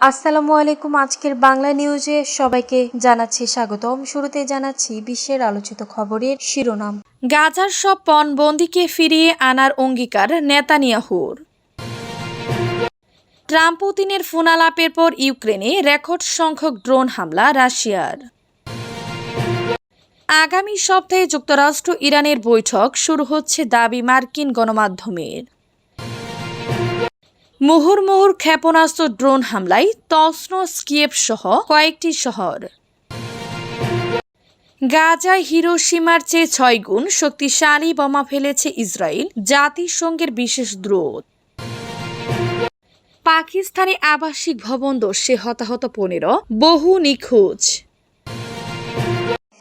আসসালামু আলাইকুম। আজকের বাংলা নিউজে সবাইকে জানাচ্ছি স্বাগতম। শুরুতে জানাচ্ছি বিশ্বের আলোচিত খবরের শিরোনাম। গাজার সব পণবন্দিকে ফিরিয়ে আনার অঙ্গীকার নেতানিয়াহুর। ট্রাম্প পুতিনের ফোনালাপের পর ইউক্রেনে রেকর্ড সংখ্যক ড্রোন হামলা রাশিয়ার। আগামী সপ্তাহে যুক্তরাষ্ট্র ইরানের বৈঠক শুরু হচ্ছে দাবি মার্কিন গণমাধ্যমের। মুহুর্মুহুর ক্ষেপণাস্ত্র ড্রোন হামলায় তসনস কিয়েভ সহ কয়েকটি শহর। গাজায় হিরোসীমার চেয়ে ছয় গুণ শক্তিশালী বোমা ফেলেছে ইসরায়েল, জাতিসংঘের বিশেষ দ্রোত পাকিস্তানি আবাসিক ভবন দস্যে হতাহত পনেরো, বহু নিখোঁজ।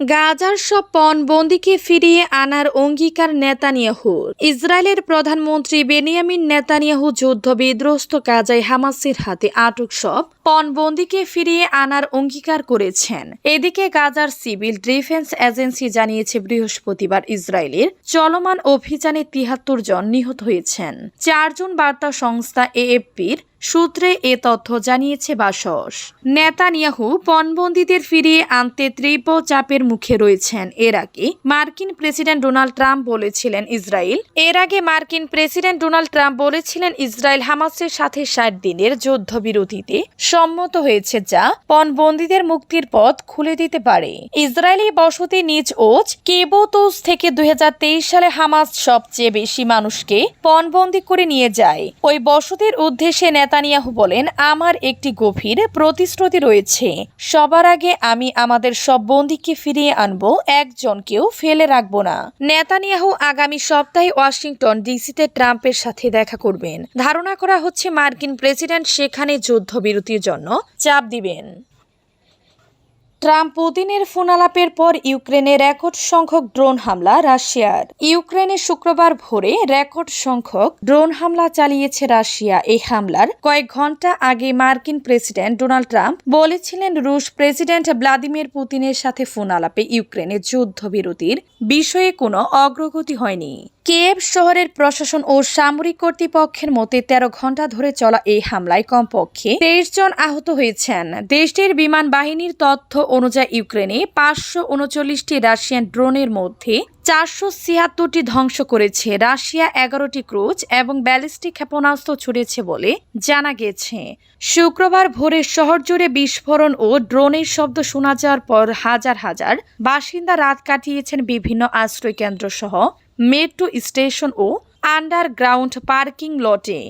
গাজার সব পণবন্দিকে ফিরিয়ে আনার অঙ্গীকার নেতানিয়াহুর ইসরায়েলের প্রধানমন্ত্রী বেনিয়ামিন নেতানিয়াহু যুদ্ধ বিধ্বস্ত গাজায় হামাসের হাতে আটক সব পণবন্দিকে ফিরিয়ে আনার অঙ্গীকার করেছেন। এদিকে গাজার সিভিল ডিফেন্স এজেন্সি জানিয়েছে, বৃহস্পতিবার ইসরায়েলের চলমান অভিযানে তিহাত্তর জন নিহত হয়েছেন। চারজন বার্তা সংস্থা এএফপির সূত্রে এ তথ্য জানিয়েছে বাসস। নেতানিয়াহু পণবন্দীদের ফিরিয়ে আনতে তীব্র চাপের মুখে রয়েছেন। এর আগে মার্কিন প্রেসিডেন্ট ডোনাল্ড ট্রাম্প বলেছিলেন ইসরায়েল। এর আগে মার্কিন প্রেসিডেন্ট ডোনাল্ড ট্রাম্প বলেছিলেন ইসরায়েল হামাসের সাথে ষাট দিনের যুদ্ধবিরতিতে সম্মত হয়েছে যা পণবন্দীদের মুক্তির পথ খুলে দিতে পারে। ইসরায়েলি বসতি নিজ ওজ কেবোতোস থেকে দুই হাজার তেইশ সালে হামাস সবচেয়ে বেশি মানুষকে পণবন্দি করে নিয়ে যায়। ওই বসতির উদ্দেশ্যে নেতানিয়াহু বলেন, আমার একটি গভীর প্রতিশ্রুতি রয়েছে। সবার আগে আমি আমাদের সব বন্দীকে ফিরিয়ে আনব, একজনকেও ফেলে রাখব না। নেতানিয়াহু আগামী সপ্তাহে ওয়াশিংটন ডিসিতে ট্রাম্পের সাথে দেখা করবেন। ধারণা করা হচ্ছে মার্কিন প্রেসিডেন্ট সেখানে যুদ্ধবিরতির জন্য চাপ দিবেন। ট্রাম্প পুতিনের ফোনালাপের পর ইউক্রেনে রেকর্ড সংখ্যক ড্রোন হামলা রাশিয়ার। ইউক্রেনে শুক্রবার ভোরে রেকর্ড সংখ্যক ড্রোন হামলা চালিয়েছে রাশিয়া। এই হামলার কয়েক ঘণ্টা আগে মার্কিন প্রেসিডেন্ট ডোনাল্ড ট্রাম্প বলেছিলেন, রুশ প্রেসিডেন্ট ভ্লাদিমির পুতিনের সাথে ফোনালাপে ইউক্রেনে যুদ্ধবিরতির বিষয়ে কোনো অগ্রগতি হয়নি। কিয়েভ শহরের প্রশাসন ও সামরিক কর্তৃপক্ষের মতে তেরো ঘণ্টা ধরে চলা এই হামলায় কমপক্ষে তেইশ জন আহত হয়েছেন। দেশটির বিমান বাহিনীর তথ্য অনুযায়ী ইউক্রেনে পাঁচশো উনচল্লিশটি রাশিয়ান ড্রোনের মধ্যে চারশো ছিয়াত্তরটি ধ্বংস করেছে। রাশিয়া এগারোটি ক্রুজ এবং ব্যালিস্টিক ক্ষেপণাস্ত্র ছুড়েছে বলে জানা গেছে। শুক্রবার ভোরে শহর জুড়ে বিস্ফোরণ ও ড্রোনের শব্দ শোনা যাওয়ার পর হাজার হাজার বাসিন্দা রাত কাটিয়েছেন বিভিন্ন আশ্রয়কেন্দ্র সহ মেট্রো স্টেশন ও আন্ডারগ্রাউন্ড পার্কিং লটে।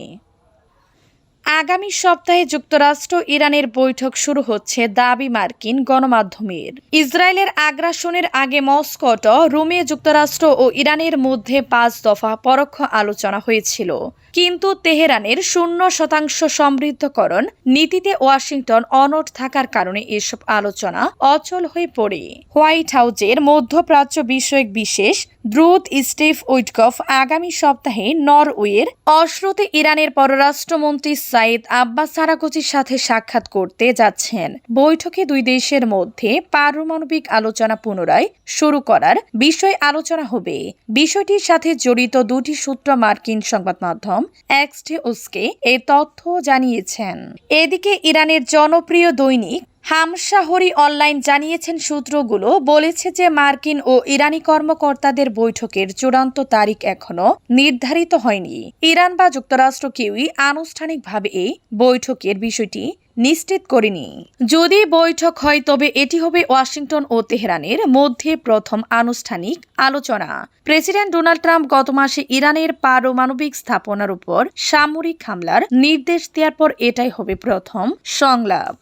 আগামী সপ্তাহে যুক্তরাষ্ট্র ইরানের বৈঠক শুরু হচ্ছে দাবি মার্কিন গণমাধ্যমের। ইসরায়েলের আগ্রাসনের আগে মস্কট রোমে যুক্তরাষ্ট্র ও ইরানের মধ্যে পাঁচ দফা পরোক্ষ আলোচনা হয়েছিল। কিন্তু তেহরানের শূন্য শতাংশ সমৃদ্ধকরণ নীতিতে ওয়াশিংটন অনট থাকার কারণে এসব আলোচনা অচল হয়ে পড়ে। হোয়াইট হাউজের মধ্যপ্রাচ্য বিষয়ক বিশেষ দ্রুত স্টিভ উইটকফ আগামী সপ্তাহে নরওয়ের অশ্রুতে ইরানের পররাষ্ট্রমন্ত্রী সাইদ আব্বাস সারাকোচির সাথে সাক্ষাৎ করতে যাচ্ছেন। বৈঠকে দুই দেশের মধ্যে পারমাণবিক আলোচনা পুনরায় শুরু করার বিষয়ে আলোচনা হবে। বিষয়টির সাথে জড়িত দুটি সূত্র মার্কিন সংবাদ মাধ্যম এক্সটে এক্সটিউসকে এ তথ্য জানিয়েছেন। এদিকে ইরানের জনপ্রিয় দৈনিক হামশাহরি অনলাইন জানিয়েছেন সূত্রগুলো, বলেছে যে মার্কিন ও ইরানি কর্মকর্তাদের বৈঠকের চূড়ান্ত তারিখ এখনও নির্ধারিত হয়নি। ইরান বা যুক্তরাষ্ট্র কেউই আনুষ্ঠানিকভাবে এই বৈঠকের বিষয়টি নিশ্চিত করেনি। যদি বৈঠক হয়, তবে এটি হবে ওয়াশিংটন ও তেহরানের মধ্যে প্রথম আনুষ্ঠানিক আলোচনা। প্রেসিডেন্ট ডোনাল্ড ট্রাম্প গত মাসে ইরানের পারমাণবিক স্থাপনার উপর সামরিক হামলার নির্দেশ দেওয়ার পর এটাই হবে প্রথম সংলাপ।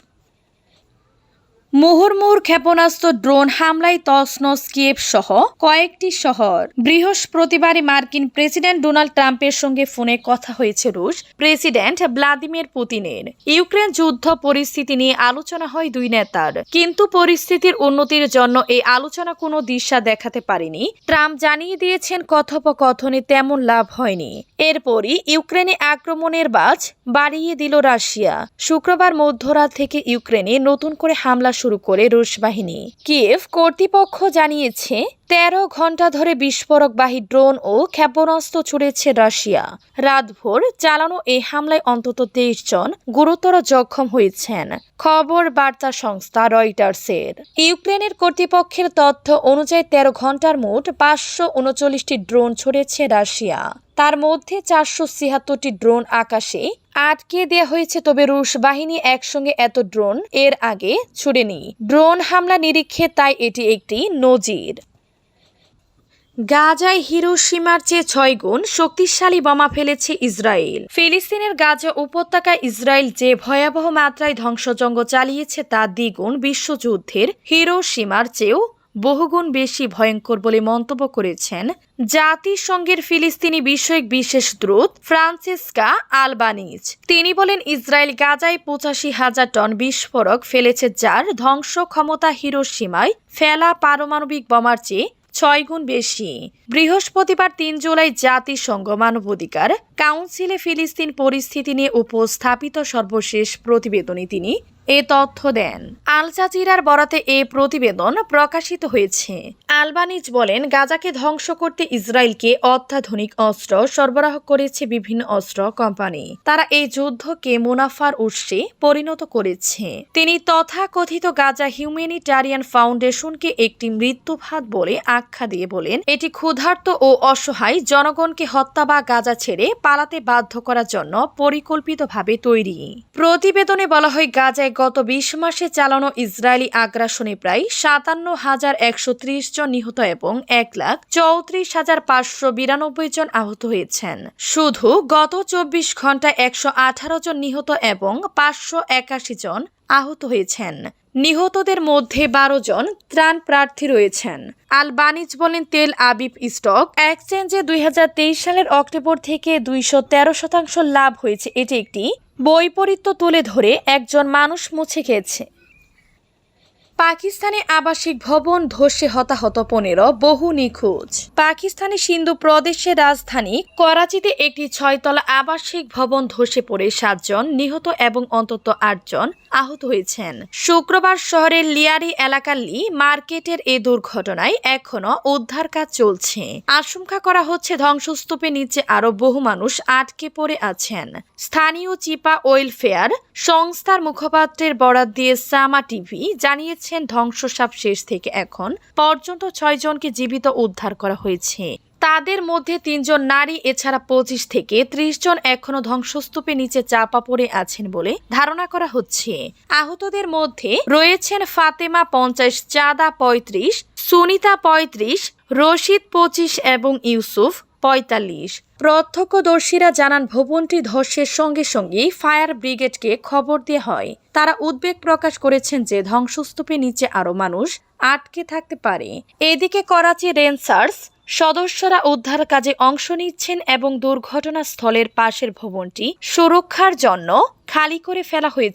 মুহুর্মুহুর ক্ষেপণাস্ত্র ড্রোন হামলায় তসনস কিয়েভ সহ কয়েকটি শহর। বৃহস্পতিবারই মার্কিন প্রেসিডেন্ট ডোনাল্ড ট্রাম্পের সঙ্গে ফোনে কথা হয়েছে রুশ প্রেসিডেন্ট ভ্লাদিমির পুতিনের। ইউক্রেন যুদ্ধ পরিস্থিতি নিয়ে আলোচনা হয় দুই নেতার। কিন্তু পরিস্থিতির উন্নতির জন্য এই আলোচনা কোনো দিশা দেখাতে পারেনি। ট্রাম্প জানিয়ে দিয়েছেন, কথোপকথনে তেমন লাভ হয়নি। এরপরই ইউক্রেনে আক্রমণের বাজ বাড়িয়ে দিল রাশিয়া। শুক্রবার মধ্যরাত থেকে ইউক্রেনে নতুন করে হামলা শুরু করে রুশ বাহিনী। কিয়েভ কর্তৃপক্ষ জানিয়েছে, তেরো ঘণ্টা ধরে বিস্ফোরকবাহী ড্রোন ও ক্ষেপণাস্ত্র ছুড়েছে রাশিয়া। রাতভোর চালানো এই হামলায় অন্তত তেইশ জন গুরুতর জখম হয়েছেন। খবর বার্তা সংস্থা রয়টার্সের। ইউক্রেনের কর্তৃপক্ষের তথ্য অনুযায়ী তেরো ঘণ্টার মোট পাঁচশো উনচল্লিশটি ড্রোন ছড়েছে রাশিয়া। তার মধ্যে চারশো ছিয়াত্তরটি ড্রোন আকাশে আটকে দেওয়া হয়েছে, তবে রুশ বাহিনী একসঙ্গে এত ড্রোন এর আগে ছুড়েনি। ড্রোন হামলা নিরীক্ষে, তাই এটি একটি নজির। গাজায় হিরোসীমার চেয়ে ছয় গুণ শক্তিশালী বোমা ফেলেছে ইসরায়েল। ফিলিস্তিনের গাজা উপত্যকায় ইসরায়েল যে ভয়াবহ মাত্রায় ধ্বংসযজ্ঞ চালিয়েছে, তা দ্বিগুণ বিশ্বযুদ্ধের হিরোসীমার চেয়েও বহুগুণ বেশি ভয়ঙ্কর বলে মন্তব্য করেছেন জাতিসংঘের ফিলিস্তিনি বিষয়ক বিশেষ দূত ফ্রান্সিসকা আলবানিজ। তিনি বলেন, ইসরায়েল গাজায় পঁচাশি হাজার টন বিস্ফোরক ফেলেছে যার ধ্বংস ক্ষমতা হিরোসীমায় ফেলা পারমাণবিক বোমার চেয়ে ছয় গুণ বেশি। বৃহস্পতিবার তিন জুলাই জাতিসংঘ মানবাধিকার কাউন্সিলে ফিলিস্তিন পরিস্থিতি নিয়ে উপস্থাপিত সর্বশেষ প্রতিবেদনে তিনি এ তথ্য দেন। আল বরাতে এ প্রতিবেদন প্রকাশিত হয়েছে। আলবানিজ বলেন, গাজাকে ধ্বংস করতে ইসরায়েলকে অত্যাধুনিক অস্ত্র সরবরাহ করেছে বিভিন্ন অস্ত্র কোম্পানি। তারা এই যুদ্ধকে মুনাফার উৎসে পরিণত করেছে। তিনি তথাকথিত গাজা হিউম্যানিটারিয়ান ফাউন্ডেশনকে একটি মৃত্যুভাত বলে আখ্যা দিয়ে বলেন, এটি ক্ষুধার্ত ও অসহায় জনগণকে হত্যা বা গাজা ছেড়ে পালাতে বাধ্য করার জন্য পরিকল্পিতভাবে তৈরি। প্রতিবেদনে বলা হয়, গাজায় গত বিশ মাসে চালানো ইসরায়েলি আগ্রাসনে প্রায় সাতান্ন হাজার একশো ত্রিশ জন নিহত এবং এক লাখ চৌত্রিশ হাজার পাঁচশো বিরানব্বই জন আহত হয়েছেন। শুধু গত চব্বিশ ঘন্টায় একশো আঠারো জন নিহত এবং পাঁচশো একাশি জন আহত হয়েছেন। নিহতদের মধ্যে বারো জন ত্রাণ প্রার্থী রয়েছেন। আল বানিজ বলেন, তেল আবিব স্টক এক্সচেঞ্জে দুই হাজার তেইশ সালের অক্টোবর থেকে দুইশো তেরো শতাংশ লাভ হয়েছে। এটি একটি বৈপরীত্য তুলে ধরে একজন মানুষ মুছে খেয়েছে পাকিস্তানে আবাসিক ভবন ধসে হতাহত পনেরো, বহু নিখোঁজ। পাকিস্তানের সিন্ধু প্রদেশের রাজধানী করাচিতে একটি ছয়তলা আবাসিক ভবন ধসে পড়ে সাতজন নিহত এবং অন্তত আটজন আহত হয়েছেন। শুক্রবার শহরের লিয়ারি এলাকার লি মার্কেটের এ দুর্ঘটনায় এখনও উদ্ধার কাজ চলছে। আশঙ্কা করা হচ্ছে ধ্বংসস্তূপের নিচে আরও বহু মানুষ আটকে পড়ে আছেন। স্থানীয় চিপা ওয়েলফেয়ার সংস্থার মুখপাত্রের বরাত দিয়ে সামা টিভি জানিয়েছেন ধ্বংসসাপ শেষ থেকে এখন পর্যন্ত ছয় জনকে জীবিত উদ্ধার করা হয়েছে। তাদের মধ্যে তিনজন নারী, এছাড়া পঁচিশ থেকে ত্রিশ জন এখনও ধ্বংসস্তূপের নিচে চাপা পড়ে আছেন বলে ধারণা করা হচ্ছে। আহতদের মধ্যে রয়েছেন ফাতেমা পঞ্চাশ, চাঁদা পঁয়ত্রিশ, সুনিতা পঁয়ত্রিশ, রশিদ পঁচিশ এবং ইউসুফ পঁয়তাল্লিশ। প্রত্যক্ষদর্শীরা জানান, ভবনটি ধসের সঙ্গে সঙ্গে ফায়ার ব্রিগেডকে খবর দেওয়া হয়। তারা উদ্বেগ প্রকাশ করেছেন যে ধ্বংসস্তূপের নিচে আরও মানুষ আটকে থাকতে পারে। এদিকে করাচি রেঞ্জার্স সদস্যরা উদ্ধার কাজে অংশ নিচ্ছেন এবং দুর্ঘটনাস্থলের পাশের ভবনটি সুরক্ষার জন্য খালি করে ফেলা হয়েছে।